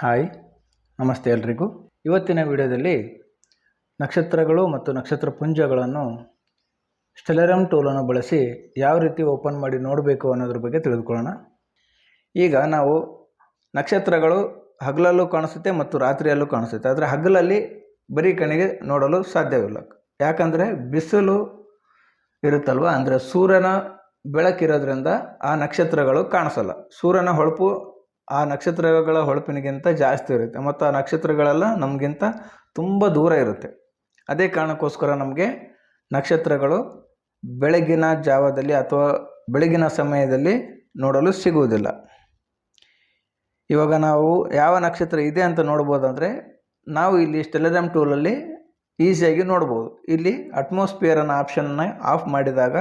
Hi, ನಮಸ್ತೆ ಎಲ್ರಿಗೂ. ಇವತ್ತಿನ ವಿಡಿಯೋದಲ್ಲಿ ನಕ್ಷತ್ರಗಳು ಮತ್ತು ನಕ್ಷತ್ರ ಪುಂಜಗಳನ್ನು ಸ್ಟೆಲರಮ್ ಟೂಲನ್ನು ಬಳಸಿ ಯಾವ ರೀತಿ ಓಪನ್ ಮಾಡಿ ನೋಡಬೇಕು ಅನ್ನೋದ್ರ ಬಗ್ಗೆ ತಿಳಿದುಕೊಳ್ಳೋಣ. ಈಗ ನಾವು ನಕ್ಷತ್ರಗಳು ಹಗಲಲ್ಲೂ ಕಾಣಿಸುತ್ತೆ ಮತ್ತು ರಾತ್ರಿಯಲ್ಲೂ ಕಾಣಿಸುತ್ತೆ. ಆದರೆ ಹಗಲಲ್ಲಿ ಬರೀ ಕಣಿಗೆ ನೋಡಲು ಸಾಧ್ಯವಿಲ್ಲ. ಯಾಕಂದರೆ ಬಿಸಿಲು ಇರುತ್ತಲ್ವ? ಅಂದರೆ ಸೂರ್ಯನ ಬೆಳಕಿರೋದ್ರಿಂದ ಆ ನಕ್ಷತ್ರಗಳು ಕಾಣಿಸಲ್ಲ. ಸೂರ್ಯನ ಹೊಳಪು ಆ ನಕ್ಷತ್ರಗಳ ಹೊಳಪಿನಿಗಿಂತ ಜಾಸ್ತಿ ಇರುತ್ತೆ. ಮತ್ತು ಆ ನಕ್ಷತ್ರಗಳೆಲ್ಲ ನಮಗಿಂತ ತುಂಬ ದೂರ ಇರುತ್ತೆ. ಅದೇ ಕಾರಣಕ್ಕೋಸ್ಕರ ನಮಗೆ ನಕ್ಷತ್ರಗಳು ಬೆಳಗಿನ ಜಾವದಲ್ಲಿ ಅಥವಾ ಬೆಳಗಿನ ಸಮಯದಲ್ಲಿ ನೋಡಲು ಸಿಗುವುದಿಲ್ಲ. ಇವಾಗ ನಾವು ಯಾವ ನಕ್ಷತ್ರ ಇದೆ ಅಂತ ನೋಡ್ಬೋದಂದರೆ ನಾವು ಇಲ್ಲಿ ಸ್ಟೆಲರಮ್ ಟೂಲಲ್ಲಿ ಈಸಿಯಾಗಿ ನೋಡ್ಬೋದು. ಇಲ್ಲಿ ಅಟ್ಮಾಸ್ಫಿಯರ್ ಅನ್ನೋ ಆಪ್ಷನ್ನ ಆಫ್ ಮಾಡಿದಾಗ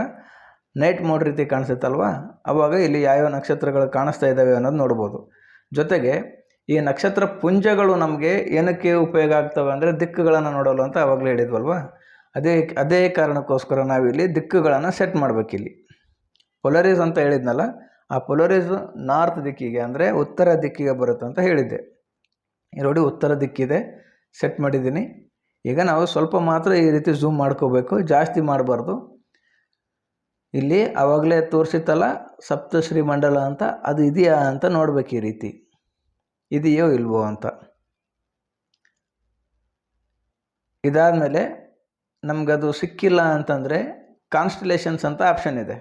ನೈಟ್ ಮೋಡ್ ರೀತಿ ಕಾಣಿಸುತ್ತಲ್ವ? ಅವಾಗ ಇಲ್ಲಿ ಯಾವ್ಯಾವ ನಕ್ಷತ್ರಗಳು ಕಾಣಿಸ್ತಾ ಇದ್ದಾವೆ ಅನ್ನೋದು ನೋಡ್ಬೋದು. ಜೊತೆಗೆ ಈ ನಕ್ಷತ್ರ ಪುಂಜಗಳು ನಮಗೆ ಏನಕ್ಕೆ ಉಪಯೋಗ ಆಗ್ತವೆ ಅಂದರೆ ದಿಕ್ಕುಗಳನ್ನು ನೋಡಲು ಅಂತ ಆವಾಗಲೇ ಹೇಳಿದ್ವಲ್ವಾ? ಅದೇ ಅದೇ ಕಾರಣಕ್ಕೋಸ್ಕರ ನಾವಿಲ್ಲಿ ದಿಕ್ಕುಗಳನ್ನು ಸೆಟ್ ಮಾಡಬೇಕಿಲ್ಲಿ. ಪೊಲರೀಸ್ ಅಂತ ಹೇಳಿದ್ನಲ್ಲ, ಆ ಪೊಲರೀಸ್ ನಾರ್ತ್ ದಿಕ್ಕಿಗೆ ಅಂದರೆ ಉತ್ತರ ದಿಕ್ಕಿಗೆ ಬರುತ್ತೆ ಅಂತ ಹೇಳಿದ್ದೆ. ನೋಡಿ ಉತ್ತರ ದಿಕ್ಕಿದೆ ಸೆಟ್ ಮಾಡಿದ್ದೀನಿ. ಈಗ ನಾವು ಸ್ವಲ್ಪ ಮಾತ್ರ ಈ ರೀತಿ ಝೂಮ್ ಮಾಡ್ಕೋಬೇಕು, ಜಾಸ್ತಿ ಮಾಡಬಾರ್ದು. ಇಲ್ಲಿ ಆವಾಗಲೇ ತೋರಿಸಿತ್ತಲ್ಲ ಸಪ್ತಶ್ರೀ ಮಂಡಲ ಅಂತ, ಅದು ಇದೆಯಾ ಅಂತ ನೋಡ್ಬೇಕು ಈ ರೀತಿ. ಇದೆಯೋ ಇಲ್ವೋ ಅಂತ. ಇದಾದಮೇಲೆ ನಮಗದು ಸಿಕ್ಕಿಲ್ಲ ಅಂತಂದರೆ ಕಾನ್ಸ್ಟಲೇಷನ್ಸ್ ಅಂತ ಆಪ್ಷನ್ ಇದೆ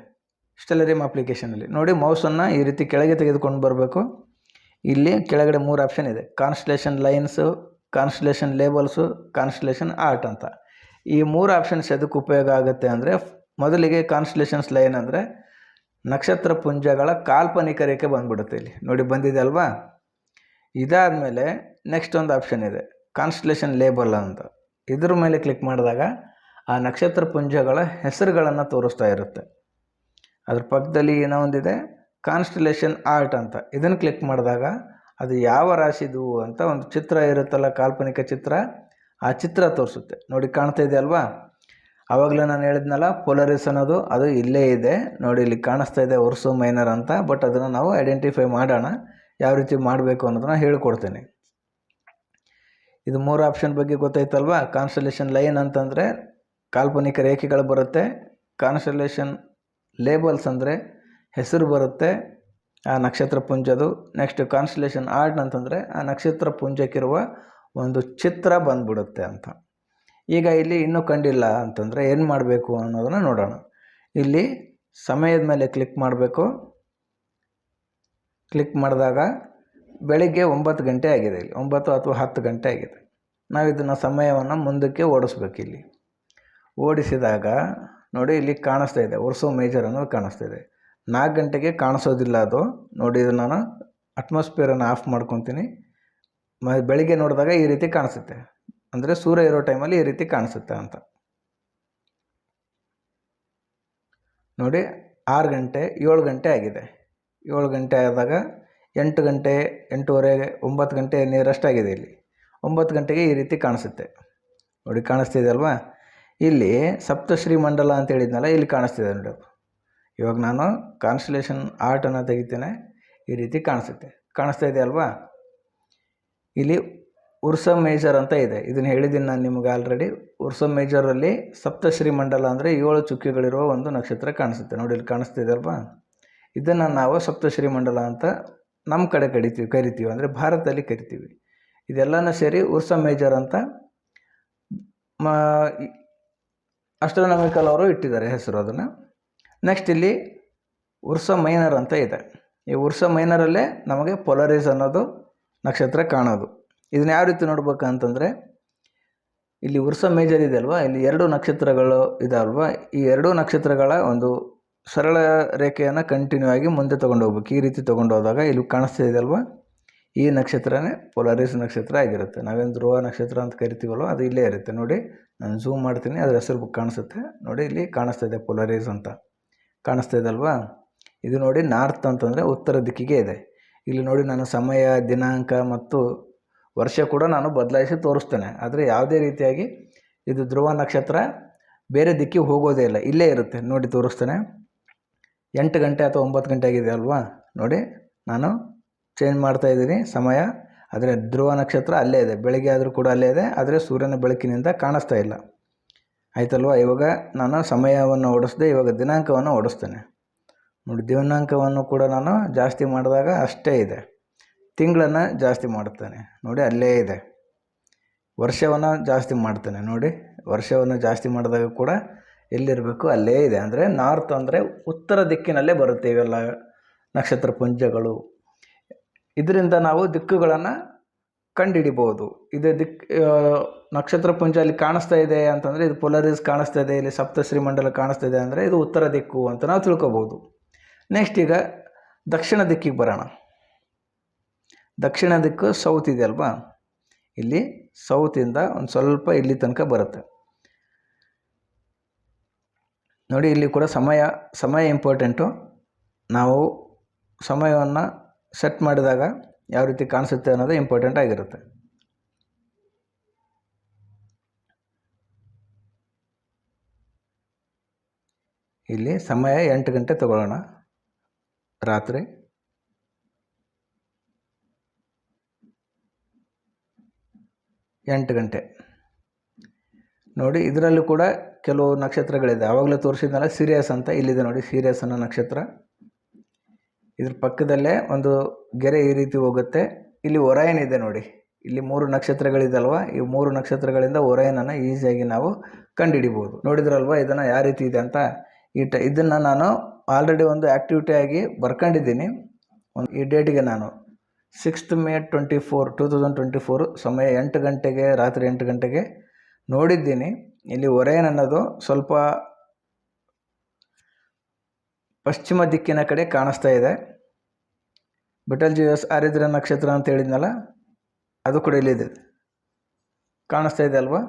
ಸ್ಟೆಲರಿಮ್ ಅಪ್ಲಿಕೇಶನಲ್ಲಿ ನೋಡಿ ಮೌಸನ್ನು ಈ ರೀತಿ ಕೆಳಗೆ ತೆಗೆದುಕೊಂಡು ಬರಬೇಕು. ಇಲ್ಲಿ ಕೆಳಗಡೆ ಮೂರು ಆಪ್ಷನ್ ಇದೆ constellation lines constellation labels constellation art ಅಂತ. ಈ ಮೂರು ಆಪ್ಷನ್ಸ್ ಎದಕ್ಕೆ ಉಪಯೋಗ ಆಗುತ್ತೆ ಅಂದರೆ ಮೊದಲಿಗೆ ಕಾನ್ಸ್ಟಲೇಷನ್ಸ್ ಲೈನ್ ಅಂದರೆ ನಕ್ಷತ್ರ ಪುಂಜಗಳ ಕಾಲ್ಪನಿಕ ರೇಖೆ ಬಂದ್ಬಿಡುತ್ತೆ ಇಲ್ಲಿ. ನೋಡಿ ಬಂದಿದೆ ಅಲ್ವಾ? ಇದಾದಮೇಲೆ ನೆಕ್ಸ್ಟ್ ಒಂದು ಆಪ್ಷನ್ ಇದೆ ಕಾನ್ಸ್ಟಲೇಷನ್ ಲೇಬಲ್ ಅಂತ. ಇದ್ರ ಮೇಲೆ ಕ್ಲಿಕ್ ಮಾಡಿದಾಗ ಆ ನಕ್ಷತ್ರ ಪುಂಜಗಳ ಹೆಸರುಗಳನ್ನು ತೋರಿಸ್ತಾ ಇರುತ್ತೆ. ಅದ್ರ ಪಕ್ಕದಲ್ಲಿ ಏನೋ ಒಂದಿದೆ ಕಾನ್ಸ್ಟಲೇಷನ್ ಆರ್ಟ್ ಅಂತ. ಇದನ್ನು ಕ್ಲಿಕ್ ಮಾಡಿದಾಗ ಅದು ಯಾವ ರಾಶಿದು ಅಂತ ಒಂದು ಚಿತ್ರ ಇರುತ್ತಲ್ಲ, ಕಾಲ್ಪನಿಕ ಚಿತ್ರ, ಆ ಚಿತ್ರ ತೋರಿಸುತ್ತೆ. ನೋಡಿ ಕಾಣ್ತಾ ಇದೆ ಅಲ್ವಾ? ಆವಾಗಲೇ ನಾನು ಹೇಳಿದ್ನಲ್ಲ ಪೋಲರಿಸ್ ಅನ್ನೋದು ಅದು ಇಲ್ಲೇ ಇದೆ. ನೋಡಿ, ಇಲ್ಲಿ ಕಾಣಿಸ್ತಾ ಇದೆ ಒರ್ಸು ಮೈನರ್ ಅಂತ ಬಟ್ ಅದನ್ನು ನಾವು ಐಡೆಂಟಿಫೈ ಮಾಡೋಣ, ಯಾವ ರೀತಿ ಮಾಡಬೇಕು ಅನ್ನೋದನ್ನ ಹೇಳ್ಕೊಡ್ತೀನಿ. ಇದು ಮೂರು ಆಪ್ಷನ್ ಬಗ್ಗೆ ಗೊತ್ತಾಯ್ತಲ್ವಾ? ಕಾನ್ಸ್ಟಲೇಷನ್ ಲೈನ್ ಅಂತಂದರೆ ಕಾಲ್ಪನಿಕ ರೇಖೆಗಳು ಬರುತ್ತೆ ಕಾನ್ಸ್ಟಲೇಷನ್ ಲೇಬಲ್ಸ್ ಅಂದರೆ ಹೆಸರು ಬರುತ್ತೆ, ಆ ನಕ್ಷತ್ರ ಪುಂಜದು. ನೆಕ್ಸ್ಟ್ ಕಾನ್ಸ್ಟಲೇಷನ್ ಆರ್ಟ್ ಅಂತಂದರೆ ಆ ನಕ್ಷತ್ರ ಪುಂಜಕ್ಕಿರುವ ಒಂದು ಚಿತ್ರ ಬಂದ್ಬಿಡುತ್ತೆ ಅಂತ. ಈಗ ಇಲ್ಲಿ ಇನ್ನೂ ಕಂಡಿಲ್ಲ ಅಂತಂದರೆ ಏನು ಮಾಡಬೇಕು ಅನ್ನೋದನ್ನು ನೋಡೋಣ. ಇಲ್ಲಿ ಸಮಯದ ಮೇಲೆ ಕ್ಲಿಕ್ ಮಾಡಬೇಕು. ಕ್ಲಿಕ್ ಮಾಡಿದಾಗ ಬೆಳಿಗ್ಗೆ ಒಂಬತ್ತು ಗಂಟೆ ಆಗಿದೆ ಇಲ್ಲಿ. ಒಂಬತ್ತು ಅಥವಾ ಹತ್ತು ಗಂಟೆ ಆಗಿದೆ. ನಾವು ಇದನ್ನು ಸಮಯವನ್ನು ಮುಂದಕ್ಕೆ ಓಡಿಸ್ಬೇಕು ಇಲ್ಲಿ. ಓಡಿಸಿದಾಗ ನೋಡಿ ಇಲ್ಲಿ ಕಾಣಿಸ್ತಾ ಇದೆ. ವರ್ಸೋ ಮೇಜರ್ ಅನ್ನೋದು ಕಾಣಿಸ್ತಾ ಇದೆ. ನಾಲ್ಕು ಗಂಟೆಗೆ ಕಾಣಿಸೋದಿಲ್ಲ ಅದು. ನೋಡಿ ಇದು ನಾನು ಅಟ್ಮಾಸ್ಫಿಯರನ್ನು ಆಫ್ ಮಾಡ್ಕೊತೀನಿ. ಮ ಬೆಳಿಗ್ಗೆ ನೋಡಿದಾಗ ಈ ರೀತಿ ಕಾಣಿಸುತ್ತೆ. ಅಂದರೆ ಸೂರ್ಯ ಇರೋ ಟೈಮಲ್ಲಿ ಈ ರೀತಿ ಕಾಣಿಸುತ್ತೆ ಅಂತ. ನೋಡಿ, ಆರು ಗಂಟೆ, ಏಳು ಗಂಟೆ ಆಗಿದೆ. ಏಳು ಗಂಟೆ ಆದಾಗ ಎಂಟು ಗಂಟೆ, ಎಂಟೂವರೆ, ಒಂಬತ್ತು ಗಂಟೆ ನಿಯರೆಸ್ಟ್ ಆಗಿದೆ ಇಲ್ಲಿ. ಒಂಬತ್ತು ಗಂಟೆಗೆ ಈ ರೀತಿ ಕಾಣಿಸುತ್ತೆ. ನೋಡಿ, ಕಾಣಿಸ್ತಿದೆ ಅಲ್ವಾ? ಇಲ್ಲಿ ಸಪ್ತಶ್ರೀ ಮಂಡಲ ಅಂತ ಹೇಳಿದ್ನಲ್ಲ, ಇಲ್ಲಿ ಕಾಣಿಸ್ತಿದೆ ನೋಡಿ ಇವಾಗ ನಾನು ಕಾನ್ಸ್ಟಲೇಷನ್ ಆರ್ಟನ್ನು ತೆಗಿತೇನೆ, ಈ ರೀತಿ ಕಾಣಿಸುತ್ತೆ. ಕಾಣಿಸ್ತಾ ಇದೆ ಅಲ್ವಾ? ಇಲ್ಲಿ ಉರ್ಸ ಮೇಜರ್ ಅಂತ ಇದೆ. ಇದನ್ನು ಹೇಳಿದ್ದೀನಿ ನಾನು ನಿಮಗೆ ಆಲ್ರೆಡಿ ಉರ್ಸ ಮೇಜರಲ್ಲಿ ಸಪ್ತಶ್ರೀ ಮಂಡಲ ಅಂದರೆ ಏಳು ಚುಕ್ಕೆಗಳಿರುವ ಒಂದು ನಕ್ಷತ್ರ ಕಾಣಿಸುತ್ತೆ. ನೋಡಿ, ಇಲ್ಲಿ ಕಾಣಿಸ್ತಿದೆ ಅಲ್ವಾ? ಇದನ್ನು ನಾವು ಸಪ್ತಶ್ರೀ ಮಂಡಲ ಅಂತ ನಮ್ಮ ಕಡೆ ಕರಿತೀವಿ ಕರಿತೀವಿ ಅಂದರೆ ಭಾರತದಲ್ಲಿ ಕರಿತೀವಿ. ಇದೆಲ್ಲನೂ ಸೇರಿ ಉರ್ಸ ಮೇಜರ್ ಅಂತ ಮ ಅಸ್ಟ್ರಾನಮಿಕಲ್ ಅವರು ಇಟ್ಟಿದ್ದಾರೆ ಹೆಸರು ಅದನ್ನು. ನೆಕ್ಸ್ಟ್ ಇಲ್ಲಿ ಉರ್ಸ ಮೈನರ್ ಅಂತ ಇದೆ. ಈ ಉರ್ಸ ಮೈನರಲ್ಲೇ ನಮಗೆ ಪೊಲರೀಸ್ ಅನ್ನೋದು ನಕ್ಷತ್ರ ಕಾಣೋದು. ಇದನ್ನ ಯಾವ ರೀತಿ ನೋಡ್ಬೇಕು ಅಂತಂದರೆ ಇಲ್ಲಿ ಉರ್ಸ ಮೇಜರ್ ಇದೆ ಅಲ್ವಾ? ಇಲ್ಲಿ ಎರಡು ನಕ್ಷತ್ರಗಳು ಇದಾವಲ್ವಾ? ಈ ಎರಡೂ ನಕ್ಷತ್ರಗಳ ಒಂದು ಸರಳ ರೇಖೆಯನ್ನು ಕಂಟಿನ್ಯೂ ಆಗಿ ಮುಂದೆ ತೊಗೊಂಡು ಹೋಗ್ಬೇಕು ಈ ರೀತಿ ತೊಗೊಂಡು ಹೋದಾಗ ಇಲ್ಲಿ ಕಾಣಿಸ್ತಾ ಇದೆ ಅಲ್ವಾ? ಈ ನಕ್ಷತ್ರನೇ ಪೊಲಾರಿಸ್ ನಕ್ಷತ್ರ ಆಗಿರುತ್ತೆ. ನಾವೇನು ಧ್ರುವ ನಕ್ಷತ್ರ ಅಂತ ಕರಿತೀವಲ್ವ? ಅದು ಇಲ್ಲೇ ಇರುತ್ತೆ. ನೋಡಿ, ನಾನು ಝೂಮ್ ಮಾಡ್ತೀನಿ. ಅದ್ರ ಹೆಸರು ಕಾಣಿಸುತ್ತೆ. ನೋಡಿ, ಇಲ್ಲಿ ಕಾಣಿಸ್ತಾ ಇದೆ ಪೊಲಾರಿಸ್ ಅಂತ. ಕಾಣಿಸ್ತಾ ಇದೆ ಅಲ್ವಾ? ಇದು ನೋಡಿ ನಾರ್ತ್ ಅಂತಂದರೆ ಉತ್ತರ ದಿಕ್ಕಿಗೆ ಇದೆ. ಇಲ್ಲಿ ನೋಡಿ, ನಾನು ಸಮಯ, ದಿನಾಂಕ ಮತ್ತು ವರ್ಷ ಕೂಡ ನಾನು ಬದಲಾಯಿಸಿ ತೋರಿಸ್ತೇನೆ. ಆದರೆ ಯಾವುದೇ ರೀತಿಯಾಗಿ ಇದು ಧ್ರುವ ನಕ್ಷತ್ರ ಬೇರೆ ದಿಕ್ಕಿಗೆ ಹೋಗೋದೇ ಇಲ್ಲ. ಇಲ್ಲೇ ಇರುತ್ತೆ. ನೋಡಿ ತೋರಿಸ್ತೇನೆ. ಎಂಟು ಗಂಟೆ ಅಥವಾ ಒಂಬತ್ತು ಗಂಟೆ ಆಗಿದೆ ಅಲ್ವಾ? ನೋಡಿ, ನಾನು ಚೇಂಜ್ ಮಾಡ್ತಾ ಇದ್ದೀನಿ ಸಮಯ. ಆದರೆ ಧ್ರುವ ನಕ್ಷತ್ರ ಅಲ್ಲೇ ಇದೆ. ಬೆಳಗ್ಗೆ ಆದರೂ ಕೂಡ ಅಲ್ಲೇ ಇದೆ. ಆದರೆ ಸೂರ್ಯನ ಬೆಳಕಿನಿಂದ ಕಾಣಿಸ್ತಾ ಇಲ್ಲ. ಆಯ್ತಲ್ವ? ಇವಾಗ ನಾನು ಸಮಯವನ್ನು ಓಡಿಸ್ದೆ ಇವಾಗ ದಿನಾಂಕವನ್ನು ಓಡಿಸ್ತೇನೆ. ನೋಡಿ, ದಿನಾಂಕವನ್ನು ಕೂಡ ನಾನು ಜಾಸ್ತಿ ಮಾಡಿದಾಗ ಅಷ್ಟೇ ಇದೆ. ತಿಂಗಳನ್ನು ಜಾಸ್ತಿ ಮಾಡ್ತಾನೆ ನೋಡಿ ಅಲ್ಲೇ ಇದೆ. ವರ್ಷವನ್ನು ಜಾಸ್ತಿ ಮಾಡ್ತಾನೆ. ನೋಡಿ ವರ್ಷವನ್ನು ಜಾಸ್ತಿ ಮಾಡಿದಾಗ ಕೂಡ ಎಲ್ಲಿರಬೇಕು? ಅಲ್ಲೇ ಇದೆ. ಅಂದರೆ ನಾರ್ತ್ ಅಂದರೆ ಉತ್ತರ ದಿಕ್ಕಿನಲ್ಲೇ ಬರುತ್ತೆ ಇವೆಲ್ಲ ನಕ್ಷತ್ರ ಪುಂಜಗಳು. ಇದರಿಂದ ನಾವು ದಿಕ್ಕುಗಳನ್ನು ಕಂಡುಹಿಡಿಬೋದು ಇದು ದಿಕ್ ನಕ್ಷತ್ರ ಪುಂಜ ಅಲ್ಲಿ ಕಾಣಿಸ್ತಾ ಇದೆ ಅಂತಂದರೆ ಇದು ಪೊಲರಿಸ್ ಕಾಣಿಸ್ತಾ ಇದೆ, ಇಲ್ಲಿ ಸಪ್ತಶ್ರೀ ಮಂಡಲ ಕಾಣಿಸ್ತಾ ಇದೆ ಅಂದರೆ ಇದು ಉತ್ತರ ದಿಕ್ಕು ಅಂತ ನಾವು ತಿಳ್ಕೊಬೋದು ನೆಕ್ಸ್ಟ್ ಈಗ ದಕ್ಷಿಣ ದಿಕ್ಕಿಗೆ ಬರೋಣ. ದಕ್ಷಿಣ ದಿಕ್ಕು ಸೌತ್ ಇದೆ ಅಲ್ವಾ? ಇಲ್ಲಿ ಸೌತಿಂದ ಒಂದು ಸ್ವಲ್ಪ ಇಲ್ಲಿ ತನಕ ಬರುತ್ತೆ. ನೋಡಿ, ಇಲ್ಲಿ ಕೂಡ ಸಮಯ ಸಮಯ ಇಂಪಾರ್ಟೆಂಟು ನಾವು ಸಮಯವನ್ನು ಸೆಟ್ ಮಾಡಿದಾಗ ಯಾವ ರೀತಿ ಕಾಣಿಸುತ್ತೆ ಅನ್ನೋದು ಇಂಪಾರ್ಟೆಂಟ್ ಆಗಿರುತ್ತೆ. ಇಲ್ಲಿ ಸಮಯ ಎಂಟು ಗಂಟೆ ತಗೊಳ್ಳೋಣ. ರಾತ್ರಿ ಎಂಟು ಗಂಟೆ. ನೋಡಿ, ಇದರಲ್ಲೂ ಕೂಡ ಕೆಲವು ನಕ್ಷತ್ರಗಳಿದೆ. ಆವಾಗಲೇ ತೋರಿಸಿದ್ನಲ್ಲ ಸೀರಿಯಸ್ ಅಂತ. ಇಲ್ಲಿದೆ ನೋಡಿ ಸೀರಿಯಸ್ ಅನ್ನೋ ನಕ್ಷತ್ರ. ಇದ್ರ ಪಕ್ಕದಲ್ಲೇ ಒಂದು ಗೆರೆ ಈ ರೀತಿ ಹೋಗುತ್ತೆ. ಇಲ್ಲಿ ಒರಾಯನ್ ಇದೆ ನೋಡಿ. ಇಲ್ಲಿ ಮೂರು ನಕ್ಷತ್ರಗಳಿದಲ್ವ? ಈ ಮೂರು ನಕ್ಷತ್ರಗಳಿಂದ ಒರಯನನ್ನು ಈಸಿಯಾಗಿ ನಾವು ಕಂಡುಹಿಡಿಬೋದು. ನೋಡಿದ್ರಲ್ವ, ಇದನ್ನು ಯಾವ ರೀತಿ ಇದೆ ಅಂತ? ಈ ಟ, ಇದನ್ನು ನಾನು ಆಲ್ರೆಡಿ ಒಂದು ಆ್ಯಕ್ಟಿವಿಟಿ ಆಗಿ ಬರ್ಕೊಂಡಿದ್ದೀನಿ. ಒಂದು ಈ ಡೇಟಿಗೆ ನಾನು sixth May twenty four, two thousand twenty four ಸಮಯ ಎಂಟು ಗಂಟೆಗೆ, ರಾತ್ರಿ ಎಂಟು ಗಂಟೆಗೆ ನೋಡಿದ್ದೀನಿ. ಇಲ್ಲಿ ಒರೇನ್ ಅನ್ನೋದು ಸ್ವಲ್ಪ ಪಶ್ಚಿಮ ದಿಕ್ಕಿನ ಕಡೆ ಕಾಣಿಸ್ತಾ ಇದೆ. ಬಿಟಲ್ ಜೀವಸ್ ಆರಿದ್ರ ನಕ್ಷತ್ರ ಅಂತ ಹೇಳಿದ್ನಲ್ಲ, ಅದು ಕೂಡ ಇಲ್ಲಿದೆ ಕಾಣಿಸ್ತಾ ಇದೆ ಅಲ್ವಾ?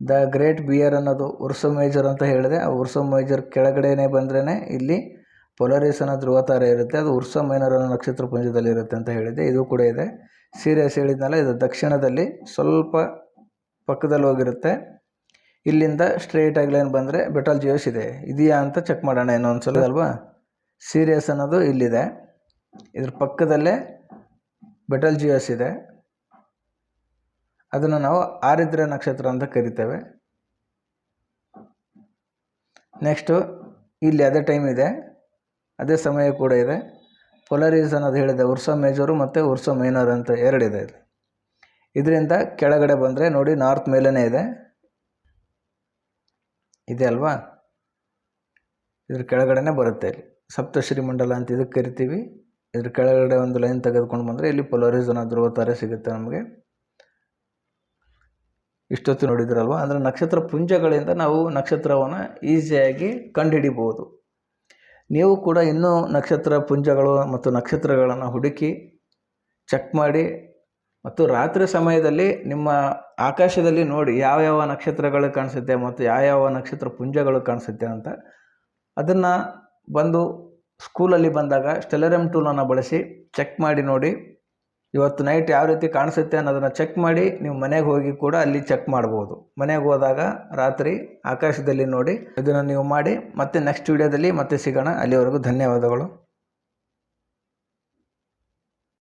ದ ಗ್ರೇಟ್ ಬಿಯರ್ ಅನ್ನೋದು ಉರ್ಸೋ ಮೇಜರ್ ಅಂತ ಹೇಳಿದೆ. ಆ ಉರ್ಸೋ ಮೇಜರ್ ಕೆಳಗಡೆನೇ ಬಂದ್ರೇ ಇಲ್ಲಿ ಪೊಲರಿಸ್ ಅನ್ನೋ ಧ್ರುವತಾರೆ ಇರುತ್ತೆ, ಅದು ಉರ್ಸ ಮೈನರ್ ಅನ್ನೋ ನಕ್ಷತ್ರ ಪುಂಜದಲ್ಲಿ ಇರುತ್ತೆ ಅಂತ ಹೇಳಿದೆ ಇದು ಕೂಡ ಇದೆ. ಸೀರಿಯಸ್ ಹೇಳಿದ್ನಲ್ಲ, ಇದು ದಕ್ಷಿಣದಲ್ಲಿ ಸ್ವಲ್ಪ ಪಕ್ಕದಲ್ಲಿ ಹೋಗಿರುತ್ತೆ. ಇಲ್ಲಿಂದ ಸ್ಟ್ರೇಟ್ ಆಗಿ ಲೈನ್ ಬಂದರೆ ಬೆಟಲ್ ಜಿಯೋಸ್ ಇದೆ. ಇದೆಯಾ ಅಂತ ಚೆಕ್ ಮಾಡೋಣ ಇನ್ನೊಂದು ಸಲ, ಅಲ್ವಾ? ಸೀರಿಯಸ್ ಅನ್ನೋದು ಇಲ್ಲಿದೆ. ಇದ್ರ ಪಕ್ಕದಲ್ಲೇ ಬೆಟಲ್ ಜಿಯೋಸ್ ಇದೆ. ಅದನ್ನು ನಾವು ಆರಿದ್ರ ನಕ್ಷತ್ರ ಅಂತ ಕರಿತೇವೆ. ನೆಕ್ಸ್ಟು ಇಲ್ಲಿ ಅದೇ ಟೈಮ್ ಇದೆ. ಅದೇ ಸಮಯ ಕೂಡ ಇದೆ. ಪೊಲರೀಸ್ ಅನ್ನೋದು ಹೇಳಿದೆ ಉರ್ಸ ಮೇಜರು ಮತ್ತು ಉರ್ಸ ಮೈನರ್ ಅಂತ ಎರಡಿದೆ ಇಲ್ಲಿ. ಇದರಿಂದ ಕೆಳಗಡೆ ಬಂದರೆ ನೋಡಿ ನಾರ್ತ್ ಮೇಲೇ ಇದೆ. ಇದೆ ಅಲ್ವಾ? ಇದ್ರ ಕೆಳಗಡೆನೇ ಬರುತ್ತೆ ಇಲ್ಲಿ. ಸಪ್ತಶ್ರೀ ಮಂಡಲ ಅಂತ ಇದಕ್ಕೆ ಕರಿತೀವಿ. ಇದ್ರ ಕೆಳಗಡೆ ಒಂದು ಲೈನ್ ತೆಗೆದುಕೊಂಡು ಬಂದರೆ ಇಲ್ಲಿ ಪೊಲರೀಸ್ ಅನ್ನೋ ಧ್ರುವ ತಾರೆ ಸಿಗುತ್ತೆ ನಮಗೆ. ಇಷ್ಟೊತ್ತು ನೋಡಿದ್ರಲ್ವ? ಅಂದರೆ ನಕ್ಷತ್ರ ಪುಂಜಗಳಿಂದ ನಾವು ನಕ್ಷತ್ರವನ್ನು ಈಸಿಯಾಗಿ ಕಂಡುಹಿಡಿಬೋದು ನೀವು ಕೂಡ ಇನ್ನೂ ನಕ್ಷತ್ರ ಪುಂಜಗಳು ಮತ್ತು ನಕ್ಷತ್ರಗಳನ್ನು ಹುಡುಕಿ ಚೆಕ್ ಮಾಡಿ ಮತ್ತು ರಾತ್ರಿ ಸಮಯದಲ್ಲಿ ನಿಮ್ಮ ಆಕಾಶದಲ್ಲಿ ನೋಡಿ ಯಾವ ಯಾವ ನಕ್ಷತ್ರಗಳು ಕಾಣಿಸುತ್ತೆ ಮತ್ತು ಯಾವ ಯಾವ ನಕ್ಷತ್ರ ಪುಂಜಗಳು ಕಾಣಿಸುತ್ತೆ ಅಂತ. ಅದನ್ನು ಬಂದು ಸ್ಕೂಲಲ್ಲಿ ಬಂದಾಗ ಸ್ಟೆಲರಮ್ ಟೂಲನ್ನು ಬಳಸಿ ಚೆಕ್ ಮಾಡಿ ನೋಡಿ. ಇವತ್ತು ನೈಟ್ ಯಾವ ರೀತಿ ಕಾಣಿಸುತ್ತೆ ಅನ್ನೋದನ್ನು ಚೆಕ್ ಮಾಡಿ ನೀವು ಮನೆಗೆ ಹೋಗಿ ಕೂಡ ಅಲ್ಲಿ ಚೆಕ್ ಮಾಡ್ಬೋದು. ಮನೆಗೆ ಹೋದಾಗ ರಾತ್ರಿ ಆಕಾಶದಲ್ಲಿ ನೋಡಿ ಇದನ್ನು ನೀವು ಮಾಡಿ ಮತ್ತೆ ನೆಕ್ಸ್ಟ್ ವಿಡಿಯೋದಲ್ಲಿ ಮತ್ತೆ ಸಿಗೋಣ. ಅಲ್ಲಿವರೆಗೂ ಧನ್ಯವಾದಗಳು.